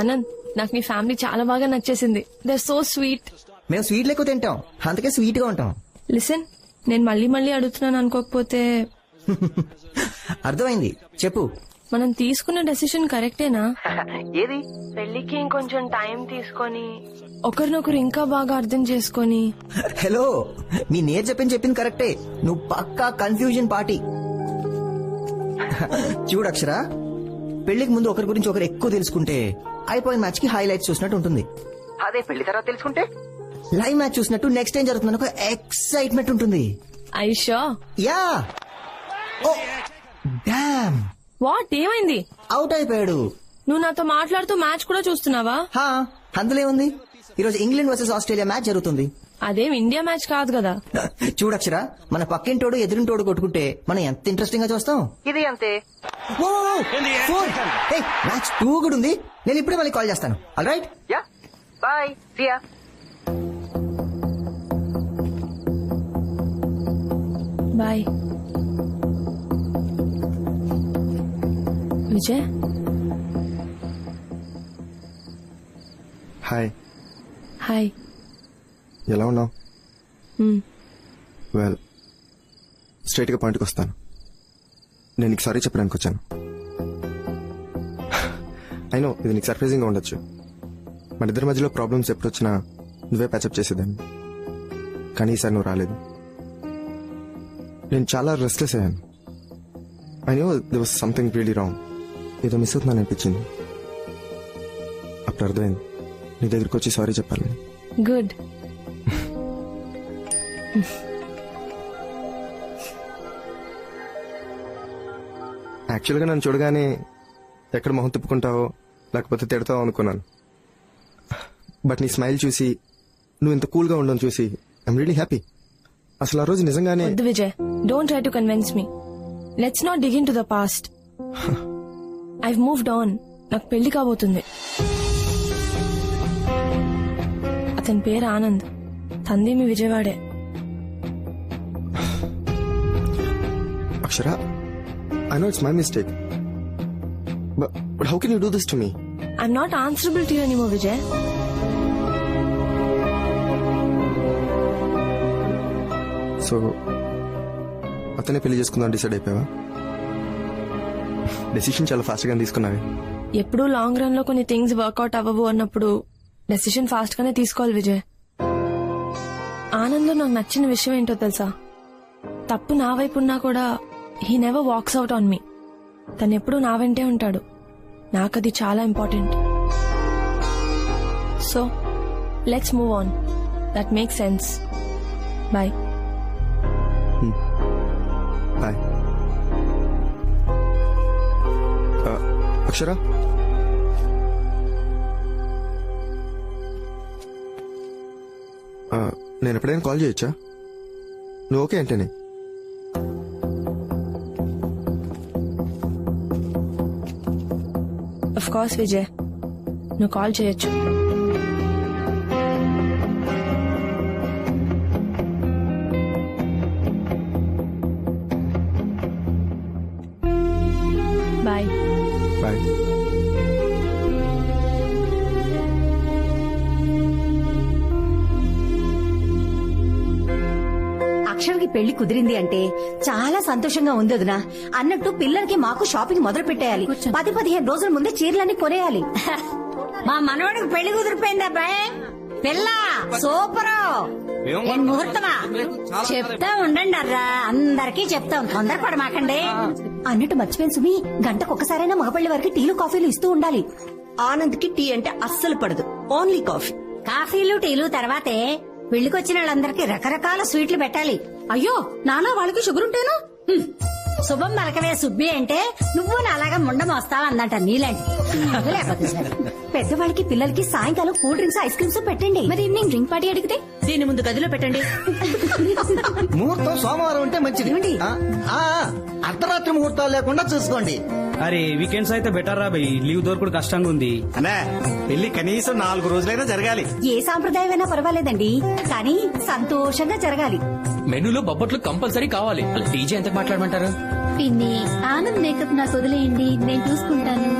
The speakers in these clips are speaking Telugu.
ఆనంద్ నాకు నీ ఫ్యామిలీ చాలా బాగా నచ్చేసింది. దే సో స్వీట్ మేము స్వీట్లు ఎక్కువ తింటాం. అందుకే స్వీట్గా ఉంటాం. లిసన్ నేను మళ్ళీ మళ్ళీ అడుగుతున్నాను అనుకోకపోతే అర్థమైంది. చెప్పు. మనం తీసుకున్న డెసిషన్ కరెక్టేనా ఏది? పెళ్ళికి ఇంకొంచెం టైం తీసుకొని. ఒకరినొకరు ఇంకా బాగా అర్థం చేసుకొని. హలో మీ నేర్ చెప్పింది చెప్పింది కరెక్టే నువ్వు పక్కా కన్ఫ్యూజన్ పార్టీ చూడు అక్షర. పెళ్ళికి ముందు ఒకరి గురించి ఒకరు ఎక్కువ తెలుసుకుంటే అయిపోయిన మ్యాచ్కి హైలైట్స్ చూసినట్టు ఉంటుంది. అదే పెళ్ళి తర్వాత తెలుసుకుంటే? లైవ్ మ్యాచ్ చూసినట్టు నెక్స్ట్ టైం జరుగుతుంది ఒక ఎక్సైట్మెంట్ ఉంటుంది. Aisha yeah oh damn what ఏమైంది? అవుట్ అయిపోయాడు. నువ్వు నాతో మాట్లాడుతూ మ్యాచ్ కూడా చూస్తున్నావా? హా అందులో ఉంది ఈరోజు ఇంగ్లాండ్ వర్సెస్ ఆస్ట్రేలియా మ్యాచ్ జరుగుతుంది. అదేం ఇండియా మ్యాచ్ కాదు కదా. చూడక్షరా మన పక్కింటోడు ఎదురింటోడు కొట్టుకుంటే మనం ఎంత ఇంట్రెస్టింగ్గా చూస్తాం? ఇది అంతే. మ్యాచ్ టూ కూడా ఉంది. నేను ఇప్పుడే మళ్ళీ కాల్ చేస్తాను. All right yeah. Bye see ya bye Vijay? Hi hi ఎలా ఉన్నావు. వెల్ స్ట్రైట్గా పాయింట్కి వస్తాను. నేను నీకు సారీ చెప్పడానికి వచ్చాను. అయినో ఇది నీకు సర్ప్రైజింగ్గా ఉండొచ్చు. మన ఇద్దరి మధ్యలో ప్రాబ్లమ్స్ ఎప్పుడు వచ్చినా నువ్వే ప్యాచప్ చేసేదాన్ని. కానీ ఈసారి నువ్వు రాలేదు. నేను చాలా రెస్ట్లెస్ అయ్యాను. I know the was something really wrong ఏదో మిస్ అవుతుందని అనిపించింది. అప్పుడు అర్థమైంది. నీ దగ్గరికి వచ్చి సారీ చెప్పాలని. గుడ్ యాక్చువల్గా నన్ను చూడగానే ఎక్కడ మొహం తిప్పుకుంటావో లేకపోతే తిడతావో అనుకున్నాను. బట్ నీ స్మైల్ చూసి నువ్వు ఇంత కూల్గా ఉండడం చూసి ఐమ్ రియలీ హ్యాపీ అసలు ఆ రోజు నిజంగానే వద్దు Vijay don't try to convince me let's not dig in to the past I moved on నాకు పెళ్ళి కాబోతుంది. అతని పేరు ఆనంద్. తంది మీ విజయవాడే. I know it's my mistake but how can you do this to me I'm not answerable to you anymore Vijay so అతనే పెళ్ళి చేసుకుందాం డిసైడ్ అయిపోయావా? డెసిషన్ చాలా ఫాస్ట్గా తీసుకున్నావే. ఎప్పుడూ లాంగ్ రన్లో కొన్ని థింగ్స్ వర్కౌట్ అవ్వవు అన్నప్పుడు డెసిషన్ ఫాస్ట్ గానే తీసుకోవాలి విజయ్ ఆనంద్లో నాకు నచ్చిన విషయం ఏంటో తెలుసా? తప్పు నా వైపు ఉన్నా కూడా he never walks out on me తను ఎప్పుడూ నా వెంటే ఉంటాడు. నాకది చాలా important so let's move on that make sense bye bye Akshara నేను ఎప్పుడైనా కాల్ చేయొచ్చా? నువ్వు ఓకే అంటేనే. అఫ్ కోర్స్ విజయ్ నువ్వు కాల్ చేయొచ్చు. పెళ్ళి కుదిరింది అంటే చాలా సంతోషంగా ఉంది వదినా అన్నట్టు పిల్లలకి మాకు షాపింగ్ మొదలు పెట్టేయాలి పది పదిహేను రోజుల ముందే చీరలన్నీ కొనేయాలి. మా మనవడికి పెళ్ళి కుదిరిపోయింది అబ్బాయి? పిల్ల సూపర్. ముహూర్తమా? చెప్తా ఉండండి అర్రా. అందరికీ చెప్తాం. తొందరపడమాకండి అన్నట్టు మర్చిపోయిన సుమి. గంటకు ఒకసారైనా మగపల్లి వారికి టీలు కాఫీలు ఇస్తూ ఉండాలి. ఆనంద్కి టీ అంటే అస్సలు పడదు. Only coffee. కాఫీలు టీలు తర్వాతే పెళ్ళికొచ్చిన వాళ్ళందరికీ రకరకాల స్వీట్లు పెట్టాలి. అయ్యో నానా వాళ్ళకి షుగర్ ఉంటేను హ్మ్. శుభం మలకవే సుబ్బి అంటే నువ్వు నాలాగా ముండం వస్తావా అందంట నీలాంటి. లేకపోతే సరే. పెద్దవాళ్ళకి పిల్లలకి సాయంకాలం కూల్ డ్రింక్స్ ఐస్ క్రీమ్స్ పెట్టండి. మరి ఈవినింగ్ డ్రింక్ పార్టీ అడిగితే? దీని ముందు గదిలో పెట్టండి. ముహూర్తం సోమవారం ఉంటే మంచిది. ఏమండి? ఆ, ఆ, అర్ధరాత్రి ముహూర్తాలు లేకుండా చూసుకోండి. అరే వీకెండ్స్ అయితే బెటర్ రా బై. లీవ్ దొరకడు కష్టంగా ఉంది. అన్నా పెళ్ళి కనీసం నాలుగు రోజులైనా జరగాలి. ఏ సాంప్రదాయమైనా పర్వాలేదండి కానీ సంతోషంగా జరగాలి. మెనూలో బొబ్బట్లు కంపల్సరీ కావాలి. డీజే ఎంత మాట్లాడమంటారు? పిన్ని ఆనంద్ మేకప్ నాకు వదిలేయండి నేను చూసుకుంటాను.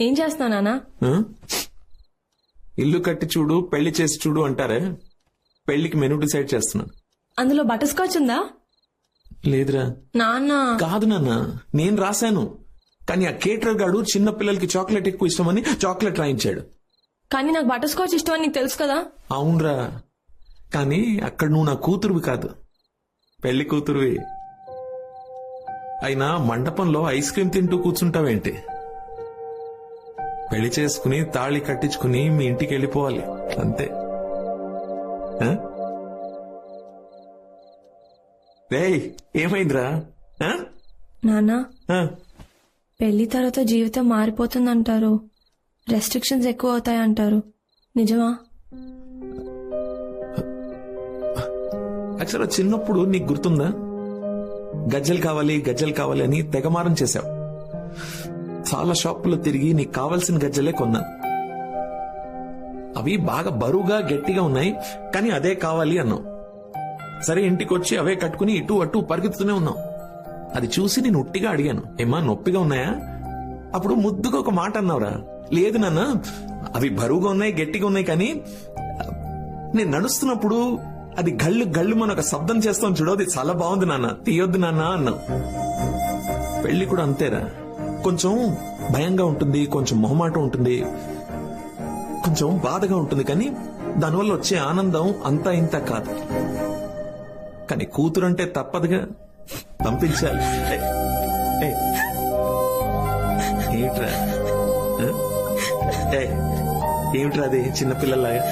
ఏం చేస్తున్నావు నానా? ఇల్లు కట్టి చూడు పెళ్ళి చేసి చూడు అంటారే? పెళ్ళికి మెనూ డిసైడ్ చేస్తున్నాను. అందులో బటర్ స్కాచ్ ఉందా? లేదురా. నాన్న. కాదు నాన్న నేను రాశాను. కానీ ఆ కేటర్ గాడు చిన్న పిల్లలకి చాక్లెట్ ఎక్కువ ఇష్టమని చాక్లెట్ రాయించాడు. కానీ నాకు బటర్ స్కాచ్ ఇష్టం అని నీకు తెలుసు కదా? అవునరా. కానీ అక్కడ నువ్వు నా కూతురువి కాదు. పెళ్ళి కూతురువి. అయినా మండపంలో ఐస్ క్రీమ్ తింటూ కూర్చుంటావేంటి? పెళ్ళి చేసుకుని తాళి కట్టించుకుని మీ ఇంటికి వెళ్ళిపోవాలి. అంతే? రేయ్ ఏమైందిరా? ఆ? నాన్న. ఆ? పెళ్ళి తర్వాత జీవితం మారిపోతుందంటారు. రెస్ట్రిక్షన్స్ ఎక్కువ అవుతాయంటారు నిజమా? అక్షర చిన్నప్పుడు నీకు గుర్తుందా? గజ్జలు కావాలి గజ్జలు కావాలి అని తెగమారం చేశావు. చాలా షాపుల్లో తిరిగి నీకు కావలసిన గజ్జలే కొన్నాను అవి బాగా బరువుగా గట్టిగా ఉన్నాయి. కానీ అదే కావాలి అన్నావు. సరే ఇంటికి వచ్చి అవే కట్టుకుని ఇటు అటు పరిగెత్తుతూనే ఉన్నావు. అది చూసి నేను ఉట్టిగా అడిగాను. ఏమా నొప్పిగా ఉన్నాయా? అప్పుడు ముద్దుగా ఒక మాట అన్నావురా. లేదు నాన్న అవి బరువుగా ఉన్నాయి గట్టిగా ఉన్నాయి కానీ నేను నడుస్తున్నప్పుడు అది గళ్ళు గళ్ళు మన ఒక శబ్దం చేస్తాం చూడో అది చాలా బాగుంది నాన్న. తీయొద్దు నాన్న అన్నావు. పెళ్ళి కూడా అంతేరా. కొంచెం భయంగా ఉంటుంది కొంచెం మొహమాటం ఉంటుంది కొంచెం బాధగా ఉంటుంది కానీ దానివల్ల వచ్చే ఆనందం అంతా ఇంత కాదు. కానీ కూతురంటే తప్పదుగా పంపించాలి. ఏ, ఏమిట్రా? ఏమిట్రా అది చిన్నపిల్లలాగా?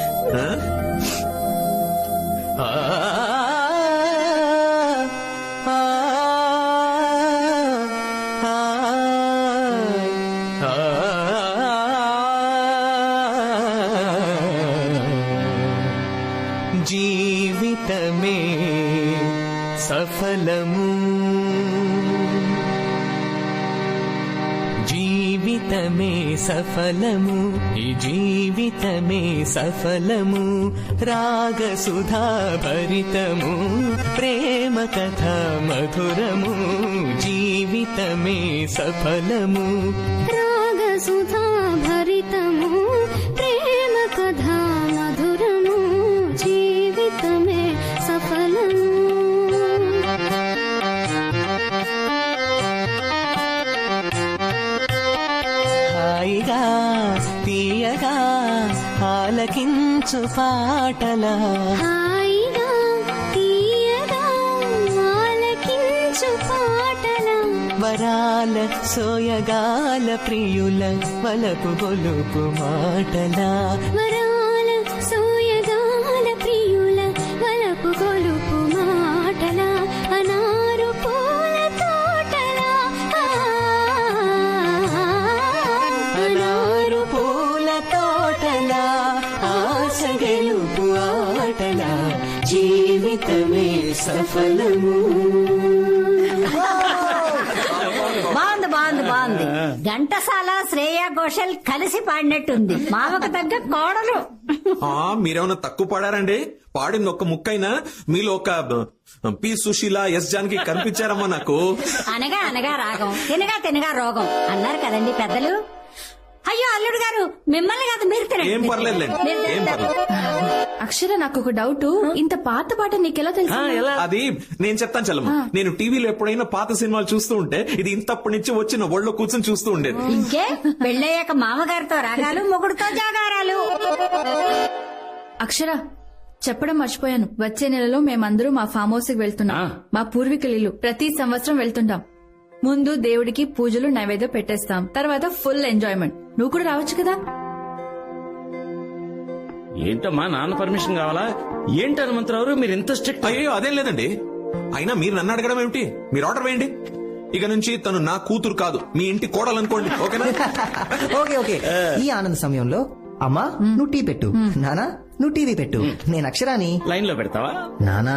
జీవితమే సఫలము ఈ జీవితమే సఫలము రాగసుధా భరితము ప్రేమ కథ మధురము జీవితమే సఫలము. రాగసుధా భరితము ఆలకించు పాటలా. హాయిగా తీయగా ఆలకించు పాటల. వరాల సోయగాల ప్రియుల వలపు గొలుపు మాటలా. సఫలము బాగుంది బాగుంది బాగుంది. ఘంటసాల శ్రేయా ఘోషల్ కలిసి పాడినట్టుంది. మామకు తగ్గ కోడలు ఆ మీరేమన్నా తక్కువ పాడారండి? పాడింది ఒక్క ముక్కైనా మీలో ఒక పి సుశీల ఎస్ జాన్కి కనిపించారమ్మా నాకు. అనగా అనగా రాగం తినగా తినగా రోగం. అన్నారు కదండి పెద్దలు. అయ్యో అల్లుడు గారు మిమ్మల్ని కాదు మీరు తినండి. ఏం పర్లేదులేండి మీరు ఏం తినండి. పర్లేదు. అక్షర నాకు ఒక డౌట్. ఇంత పాత పాట నీకెలా తెలుసు? అది నేను చెప్తాను చల్లమ్మ. నేను టీవీలో ఎప్పుడైనా పాత సినిమాలు చూస్తూ ఉంటే ఇది ఇంతప్పటి నుంచి వచ్చి నా ఒళ్ళో కూర్చొని చూస్తూ ఉండేది. ఇంకే పెళ్ళయ్యాక మామగారితో రాగాలు మొగుడుతో జాగారాలు. అక్షర చెప్పడం మర్చిపోయాను. వచ్చే నెలలో మేమందరూ మా ఫామ్ హౌస్కి వెళ్తున్నాం మా పూర్వీకుల ఇల్లు. ప్రతి సంవత్సరం వెళ్తుంటాం. ముందు దేవుడికి పూజలు నైవేద్యం పెట్టేస్తాం. తర్వాత ఫుల్ ఎంజాయ్మెంట్ నువ్వు కూడా రావచ్చు కదా? ఏంటమ్మా నాన్న పర్మిషన్ కావాలా? ఏంటి హనుమంతరావు మీరు ఇంత స్ట్రిక్ట్ అయ్యో అదేం లేదండి. అయినా మీరు నన్ను అడగడం ఏమిటి? మీరు ఆర్డర్ వేయండి. ఇక నుంచి తను నా కూతురు కాదు. మీ ఇంటి కోడలనుకోండి ఓకేనా? Okay okay. ఈ ఆనంద సమయంలో అమ్మా నువ్వు టీ పెట్టు. నానా నువ్వు టీవీ పెట్టు. నేను అక్షరాని లైన్లో పెడతావా? నానా.